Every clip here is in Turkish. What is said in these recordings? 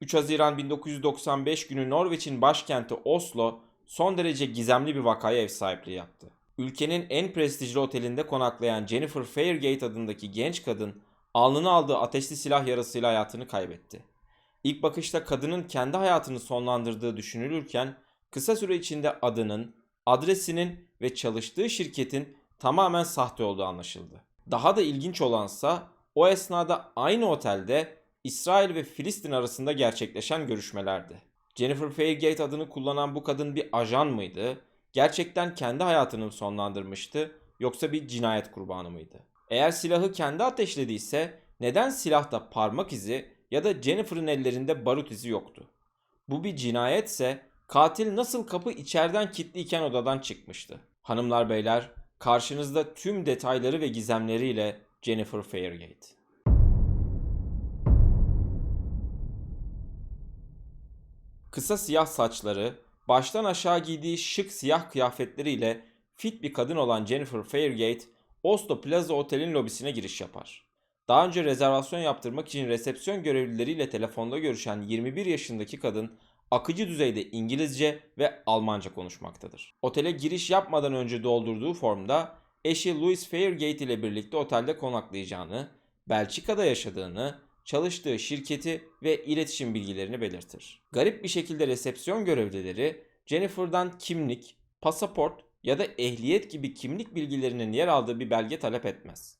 3 Haziran 1995 günü Norveç'in başkenti Oslo son derece gizemli bir vakaya ev sahipliği yaptı. Ülkenin en prestijli otelinde konaklayan Jennifer Fairgate adındaki genç kadın alnına aldığı ateşli silah yarasıyla hayatını kaybetti. İlk bakışta kadının kendi hayatını sonlandırdığı düşünülürken kısa süre içinde adının, adresinin ve çalıştığı şirketin tamamen sahte olduğu anlaşıldı. Daha da ilginç olansa o esnada aynı otelde İsrail ve Filistin arasında gerçekleşen görüşmelerdi. Jennifer Fairgate adını kullanan bu kadın bir ajan mıydı? Gerçekten kendi hayatını mı sonlandırmıştı yoksa bir cinayet kurbanı mıydı? Eğer silahı kendi ateşlediyse neden silahta parmak izi ya da Jennifer'ın ellerinde barut izi yoktu? Bu bir cinayetse katil nasıl kapı içeriden kilitliyken odadan çıkmıştı? Hanımlar beyler karşınızda tüm detayları ve gizemleriyle Jennifer Fairgate. Kısa siyah saçları, baştan aşağı giydiği şık siyah kıyafetleriyle fit bir kadın olan Jennifer Fairgate, Oslo Plaza Otel'in lobisine giriş yapar. Daha önce rezervasyon yaptırmak için resepsiyon görevlileriyle telefonda görüşen 21 yaşındaki kadın akıcı düzeyde İngilizce ve Almanca konuşmaktadır. Otele giriş yapmadan önce doldurduğu formda eşi Louis Fairgate ile birlikte otelde konaklayacağını, Belçika'da yaşadığını, çalıştığı şirketi ve iletişim bilgilerini belirtir. Garip bir şekilde resepsiyon görevlileri Jennifer'dan kimlik, pasaport ya da ehliyet gibi kimlik bilgilerinin yer aldığı bir belge talep etmez.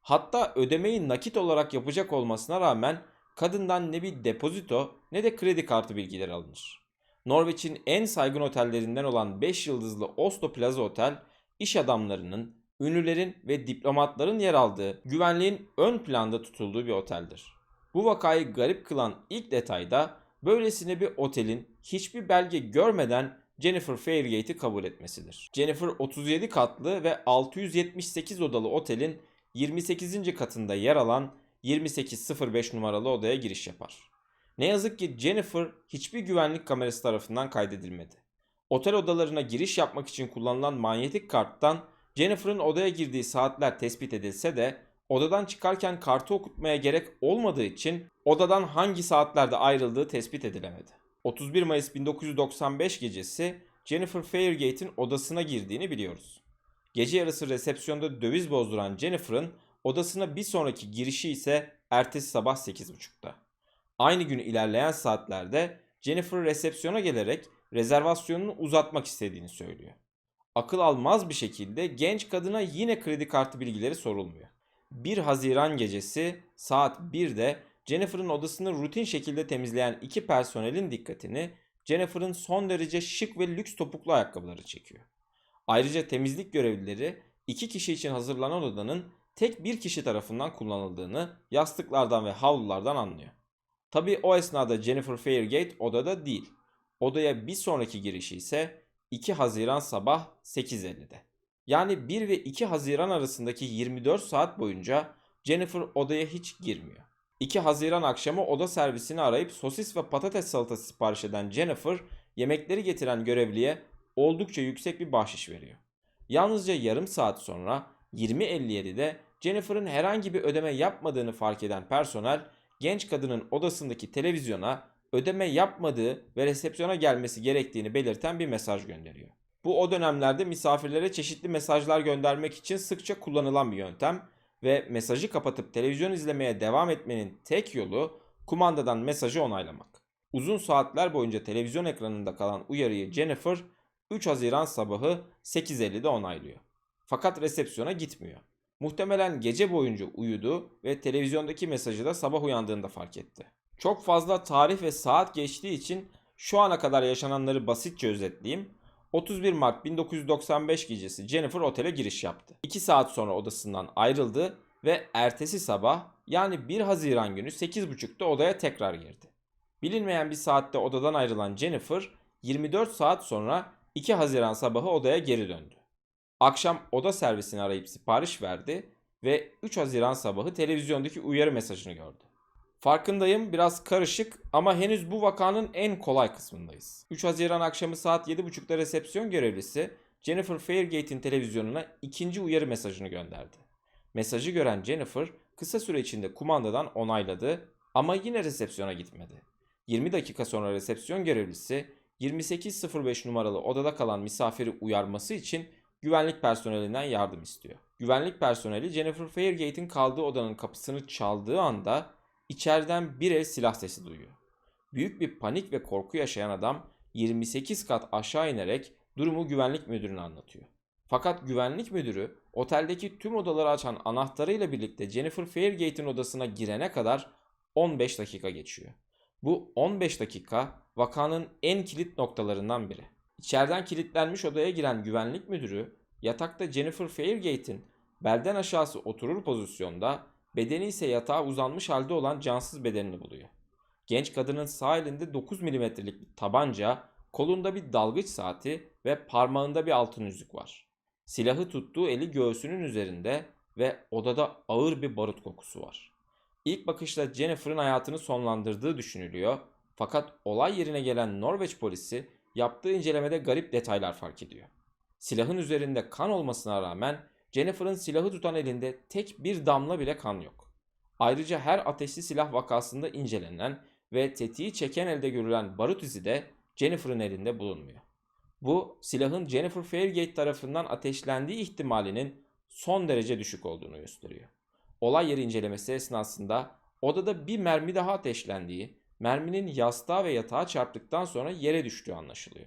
Hatta ödemeyi nakit olarak yapacak olmasına rağmen kadından ne bir depozito ne de kredi kartı bilgileri alınır. Norveç'in en saygın otellerinden olan 5 yıldızlı Oslo Plaza Otel, iş adamlarının, ünlülerin ve diplomatların yer aldığı, güvenliğin ön planda tutulduğu bir oteldir. Bu vakayı garip kılan ilk detayda böylesine bir otelin hiçbir belge görmeden Jennifer Fairgate'i kabul etmesidir. Jennifer 37 katlı ve 678 odalı otelin 28. katında yer alan 2805 numaralı odaya giriş yapar. Ne yazık ki Jennifer hiçbir güvenlik kamerası tarafından kaydedilmedi. Otel odalarına giriş yapmak için kullanılan manyetik karttan Jennifer'ın odaya girdiği saatler tespit edilse de odadan çıkarken kartı okutmaya gerek olmadığı için odadan hangi saatlerde ayrıldığı tespit edilemedi. 31 Mayıs 1995 gecesi Jennifer Fairgate'in odasına girdiğini biliyoruz. Gece yarısı resepsiyonda döviz bozduran Jennifer'ın odasına bir sonraki girişi ise ertesi sabah 8.30'da. Aynı gün ilerleyen saatlerde Jennifer resepsiyona gelerek rezervasyonunu uzatmak istediğini söylüyor. Akıl almaz bir şekilde genç kadına yine kredi kartı bilgileri sorulmuyor. 1 Haziran gecesi saat 1'de Jennifer'ın odasını rutin şekilde temizleyen iki personelin dikkatini Jennifer'ın son derece şık ve lüks topuklu ayakkabıları çekiyor. Ayrıca temizlik görevlileri iki kişi için hazırlanan odanın tek bir kişi tarafından kullanıldığını yastıklardan ve havlulardan anlıyor. Tabi o esnada Jennifer Fairgate odada değil. Odaya bir sonraki girişi ise 2 Haziran sabah 8.50'de. Yani 1 ve 2 Haziran arasındaki 24 saat boyunca Jennifer odaya hiç girmiyor. 2 Haziran akşamı oda servisini arayıp sosis ve patates salatası sipariş eden Jennifer yemekleri getiren görevliye oldukça yüksek bir bahşiş veriyor. Yalnızca yarım saat sonra 20.57'de Jennifer'ın herhangi bir ödeme yapmadığını fark eden personel genç kadının odasındaki televizyona ödeme yapmadığı ve resepsiyona gelmesi gerektiğini belirten bir mesaj gönderiyor. Bu o dönemlerde misafirlere çeşitli mesajlar göndermek için sıkça kullanılan bir yöntem ve mesajı kapatıp televizyon izlemeye devam etmenin tek yolu kumandadan mesajı onaylamak. Uzun saatler boyunca televizyon ekranında kalan uyarıyı Jennifer 3 Haziran sabahı 8.50'de onaylıyor. Fakat resepsiyona gitmiyor. Muhtemelen gece boyunca uyudu ve televizyondaki mesajı da sabah uyandığında fark etti. Çok fazla tarih ve saat geçtiği için şu ana kadar yaşananları basitçe özetleyeyim. 31 Mart 1995 gecesi Jennifer otele giriş yaptı. 2 saat sonra odasından ayrıldı ve ertesi sabah yani 1 Haziran günü 8.30'da odaya tekrar girdi. Bilinmeyen bir saatte odadan ayrılan Jennifer 24 saat sonra 2 Haziran sabahı odaya geri döndü. Akşam oda servisini arayıp sipariş verdi ve 3 Haziran sabahı televizyondaki uyarı mesajını gördü. Farkındayım biraz karışık ama henüz bu vakanın en kolay kısmındayız. 3 Haziran akşamı saat 7.30'da resepsiyon görevlisi Jennifer Fairgate'in televizyonuna ikinci uyarı mesajını gönderdi. Mesajı gören Jennifer kısa süre içinde kumandadan onayladı ama yine resepsiyona gitmedi. 20 dakika sonra resepsiyon görevlisi 2805 numaralı odada kalan misafiri uyarması için güvenlik personelinden yardım istiyor. Güvenlik personeli Jennifer Fairgate'in kaldığı odanın kapısını çaldığı anda içeriden bir el silah sesi duyuyor. Büyük bir panik ve korku yaşayan adam 28 kat aşağı inerek durumu güvenlik müdürüne anlatıyor. Fakat güvenlik müdürü oteldeki tüm odaları açan anahtarıyla birlikte Jennifer Fairgate'in odasına girene kadar 15 dakika geçiyor. Bu 15 dakika vakanın en kilit noktalarından biri. İçeriden kilitlenmiş odaya giren güvenlik müdürü yatakta Jennifer Fairgate'in belden aşağısı oturur pozisyonda, bedeni ise yatağa uzanmış halde olan cansız bedenini buluyor. Genç kadının sağ elinde 9 milimetrelik bir tabanca, kolunda bir dalgıç saati ve parmağında bir altın yüzük var. Silahı tuttuğu eli göğsünün üzerinde ve odada ağır bir barut kokusu var. İlk bakışta Jennifer'ın hayatını sonlandırdığı düşünülüyor fakat olay yerine gelen Norveç polisi yaptığı incelemede garip detaylar fark ediyor. Silahın üzerinde kan olmasına rağmen Jennifer'ın silahı tutan elinde tek bir damla bile kan yok. Ayrıca her ateşli silah vakasında incelenen ve tetiği çeken elde görülen barut izi de Jennifer'ın elinde bulunmuyor. Bu silahın Jennifer Fairgate tarafından ateşlendiği ihtimalinin son derece düşük olduğunu gösteriyor. Olay yeri incelemesi esnasında odada bir mermi daha ateşlendiği, merminin yastığa ve yatağa çarptıktan sonra yere düştüğü anlaşılıyor.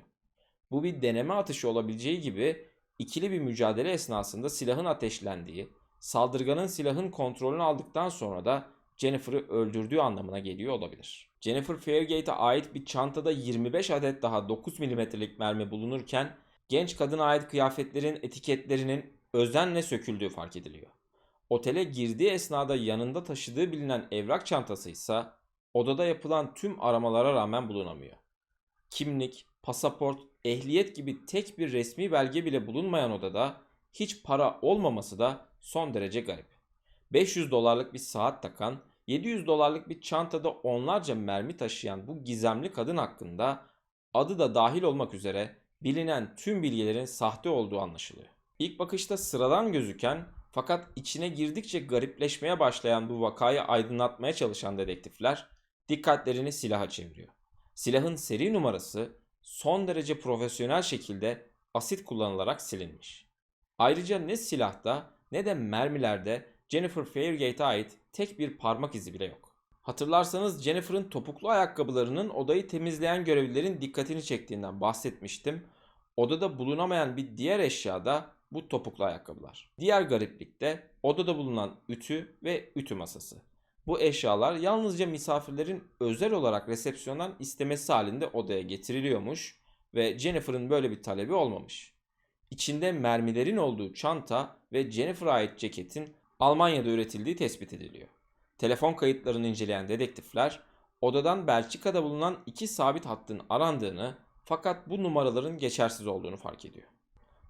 Bu bir deneme atışı olabileceği gibi ikili bir mücadele esnasında silahın ateşlendiği, saldırganın silahın kontrolünü aldıktan sonra da Jennifer'ı öldürdüğü anlamına geliyor olabilir. Jennifer Fairgate'e ait bir çantada 25 adet daha 9 milimetrelik mermi bulunurken genç kadına ait kıyafetlerin etiketlerinin özenle söküldüğü fark ediliyor. Otele girdiği esnada yanında taşıdığı bilinen evrak çantası ise odada yapılan tüm aramalara rağmen bulunamıyor. Kimlik, pasaport, ehliyet gibi tek bir resmi belge bile bulunmayan odada hiç para olmaması da son derece garip. 500 dolarlık bir saat takan, 700 dolarlık bir çantada onlarca mermi taşıyan bu gizemli kadın hakkında adı da dahil olmak üzere bilinen tüm bilgilerin sahte olduğu anlaşılıyor. İlk bakışta sıradan gözüken fakat içine girdikçe garipleşmeye başlayan bu vakayı aydınlatmaya çalışan dedektifler dikkatlerini silaha çeviriyor. Silahın seri numarası son derece profesyonel şekilde asit kullanılarak silinmiş. Ayrıca ne silahta ne de mermilerde Jennifer Fairgate'e ait tek bir parmak izi bile yok. Hatırlarsanız Jennifer'ın topuklu ayakkabılarının odayı temizleyen görevlilerin dikkatini çektiğinden bahsetmiştim. Odada bulunamayan bir diğer eşya da bu topuklu ayakkabılar. Diğer gariplik de odada bulunan ütü ve ütü masası. Bu eşyalar yalnızca misafirlerin özel olarak resepsiyondan istemesi halinde odaya getiriliyormuş ve Jennifer'ın böyle bir talebi olmamış. İçinde mermilerin olduğu çanta ve Jennifer'a ait ceketin Almanya'da üretildiği tespit ediliyor. Telefon kayıtlarını inceleyen dedektifler odadan Belçika'da bulunan iki sabit hattın arandığını fakat bu numaraların geçersiz olduğunu fark ediyor.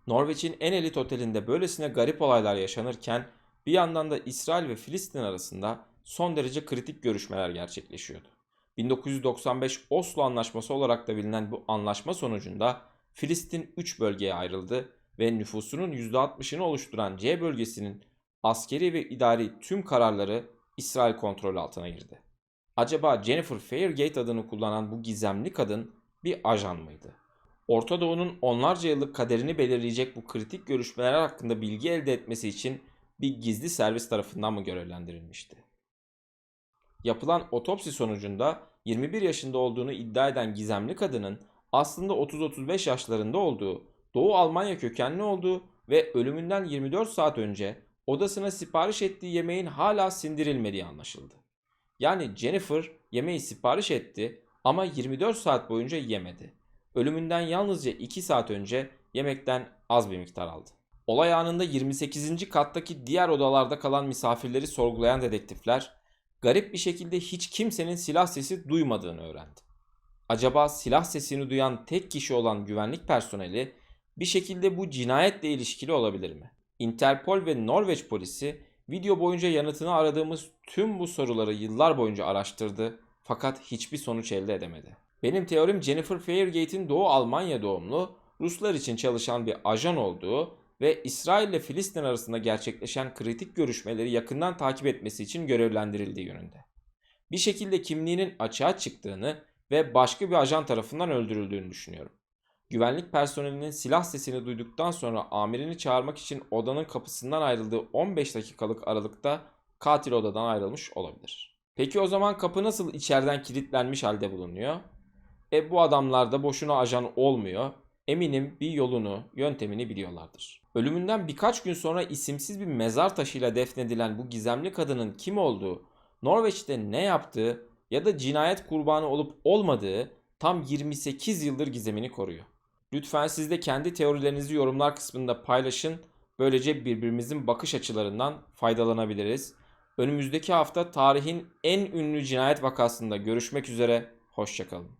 Norveç'in en elit otelinde böylesine garip olaylar yaşanırken bir yandan da İsrail ve Filistin arasında son derece kritik görüşmeler gerçekleşiyordu. 1995 Oslo Anlaşması olarak da bilinen bu anlaşma sonucunda Filistin 3 bölgeye ayrıldı ve nüfusunun %60'ını oluşturan C bölgesinin askeri ve idari tüm kararları İsrail kontrolü altına girdi. Acaba Jennifer Fairgate adını kullanan bu gizemli kadın bir ajan mıydı? Orta Doğu'nun onlarca yıllık kaderini belirleyecek bu kritik görüşmeler hakkında bilgi elde etmesi için bir gizli servis tarafından mı görevlendirilmişti? Yapılan otopsi sonucunda 21 yaşında olduğunu iddia eden gizemli kadının aslında 30-35 yaşlarında olduğu, Doğu Almanya kökenli olduğu ve ölümünden 24 saat önce odasına sipariş ettiği yemeğin hala sindirilmediği anlaşıldı. Yani Jennifer yemeği sipariş etti ama 24 saat boyunca yemedi. Ölümünden yalnızca 2 saat önce yemekten az bir miktar aldı. Olay anında 28. kattaki diğer odalarda kalan misafirleri sorgulayan dedektifler garip bir şekilde hiç kimsenin silah sesi duymadığını öğrendi. Acaba silah sesini duyan tek kişi olan güvenlik personeli bir şekilde bu cinayetle ilişkili olabilir mi? Interpol ve Norveç polisi video boyunca yanıtını aradığımız tüm bu soruları yıllar boyunca araştırdı fakat hiçbir sonuç elde edemedi. Benim teorim Jennifer Fairgate'in Doğu Almanya doğumlu, Ruslar için çalışan bir ajan olduğu ve İsrail ile Filistin arasında gerçekleşen kritik görüşmeleri yakından takip etmesi için görevlendirildiği yönünde. Bir şekilde kimliğinin açığa çıktığını, ve başka bir ajan tarafından öldürüldüğünü düşünüyorum. Güvenlik personelinin silah sesini duyduktan sonra amirini çağırmak için odanın kapısından ayrıldığı 15 dakikalık aralıkta katil odadan ayrılmış olabilir. Peki o zaman kapı nasıl içeriden kilitlenmiş halde bulunuyor? E bu adamlar da boşuna ajan olmuyor. Eminim bir yolunu, yöntemini biliyorlardır. Ölümünden birkaç gün sonra isimsiz bir mezar taşıyla defnedilen bu gizemli kadının kim olduğu, Norveç'te ne yaptığı ya da cinayet kurbanı olup olmadığı tam 28 yıldır gizemini koruyor. Lütfen siz de kendi teorilerinizi yorumlar kısmında paylaşın. Böylece birbirimizin bakış açılarından faydalanabiliriz. Önümüzdeki hafta tarihin en ünlü cinayet vakasında görüşmek üzere. Hoşçakalın.